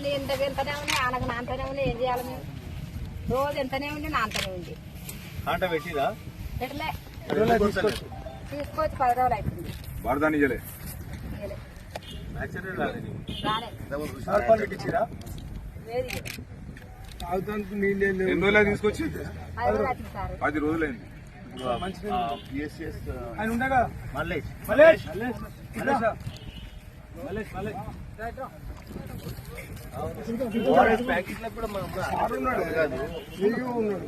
మళ్ళీ ఎంత వెళ్తూనే ఉన్నాయి ఆనకు నాంతనే ఉన్నాయి ఏం చేయాలి మేము రోజు ఎంతనే ఉండి నాంతనే ఉంది తీసుకొచ్చి పది రోజులు అవుతుంది. ఎన్ని రోజులు తీసుకొచ్చి? పది రోజులైంది. పిఎస్సిఎస్ ఆయన ఉండగా. మల్లేష్. మలేష్ మలేష్ ఓఆర్ఎస్ ప్యాకెట్లకు కూడా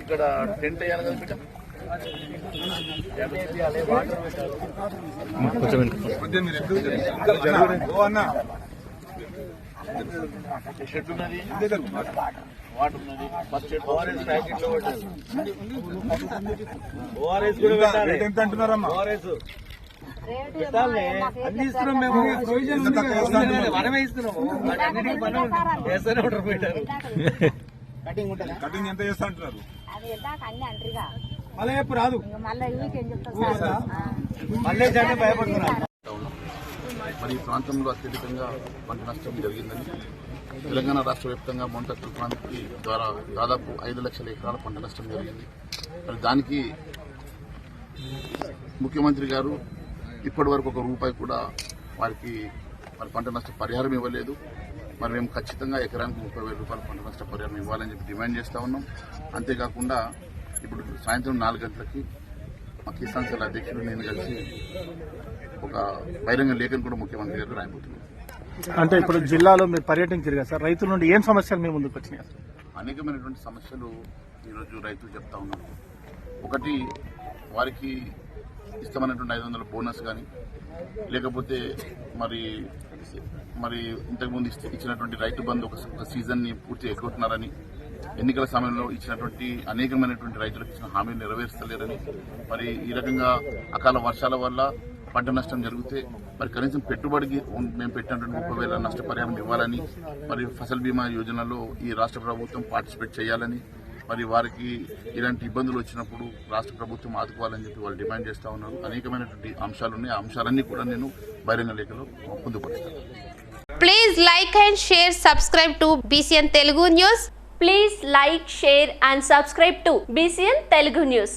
ఇక్కడ టెంట్ వేయాలి కదా బిడ్డ. షెడ్ ఉన్నది వాటర్ ఉన్నది ఫస్ట్ ఓఆర్ఎస్ ప్యాకెట్లో ఓఆర్ఎస్ కూడా ఓఆర్ఎస్ మేము. ప్రొవిజన్? మనమే ఇస్తున్నాము. పెట్టారు. ఉంటారు కటింగ్ ఎంత చేస్తా అంటున్నారు? మళ్ళీ రాదు. మళ్ళీ అంటే భయపడుతున్నారు. మరి ఈ ప్రాంతంలో అత్యధికంగా పంట నష్టం జరిగిందని తెలంగాణ రాష్ట్ర వ్యాప్తంగా మొంట తుఫాన్కి ద్వారా దాదాపు ఐదు లక్షల ఎకరాల పంట నష్టం జరిగింది. మరి దానికి ముఖ్యమంత్రి గారు ఇప్పటి వరకు ఒక రూపాయి కూడా వారికి మరి పంట నష్ట పరిహారం ఇవ్వలేదు. మరి మేము ఖచ్చితంగా ఎకరానికి ముప్పై వేల రూపాయల పంట నష్ట పరిహారం ఇవ్వాలని చెప్పి డిమాండ్ చేస్తా ఉన్నాం. అంతేకాకుండా ఇప్పుడు సాయంత్రం నాలుగు గంటలకి మా కిసాన్ సెల్ అధ్యక్షుడు నేను కలిసి ఒక బహిరంగ లేఖను కూడా ముఖ్యమంత్రి గారు రాయబోతున్నారు అంటే ఇప్పుడు జిల్లాలో మీరు పర్యటన కదా సార్. రైతుల నుండి ఏం సమస్యలు మీ ముందుకు వచ్చినాయి? అనేకమైనటువంటి సమస్యలు ఈరోజు రైతులు చెప్తా ఉన్నారు. ఒకటి వారికి ఇష్టమైనటువంటి ఐదు వందల బోనస్ కానీ లేకపోతే మరి మరి ఇంతకుముందు ఇస్తే- ఇచ్చినటువంటి రైతు బంధు ఒక సీజన్ని పూర్తి ఎగ్గొట్టినారని ఎన్నికల సమయంలో ఇచ్చినటువంటి అనేకమైనటువంటి రైతులకు ఇచ్చిన హామీలు నెరవేర్చలేరని మరి ఈ రకంగా అకాల వర్షాల వల్ల పంట నష్టం జరిగితే మరి కనీసం పెట్టుబడికి మేము పెట్టినటువంటి ముప్పై వేల నష్టపరిహారం ఇవ్వాలని మరి ఫసల్ బీమా యోజనలో ఈ రాష్ట్ర ప్రభుత్వం పార్టిసిపేట్ చేయాలని మరి వారికి ఇలాంటి ఇబ్బందులు వచ్చినప్పుడు రాష్ట్ర ప్రభుత్వం ఆదుకోవాలని చెప్పి వాళ్ళు డిమాండ్ చేస్తా ఉన్నారు. అనేకమైనటువంటి అంశాలు ఉన్నాయి. ఆ అంశాలన్నీ కూడా నేను బహిరంగ లేఖలో పొందుపరుస్తాను. Please like and share subscribe to BCN Telugu news please like share and subscribe to BCN Telugu news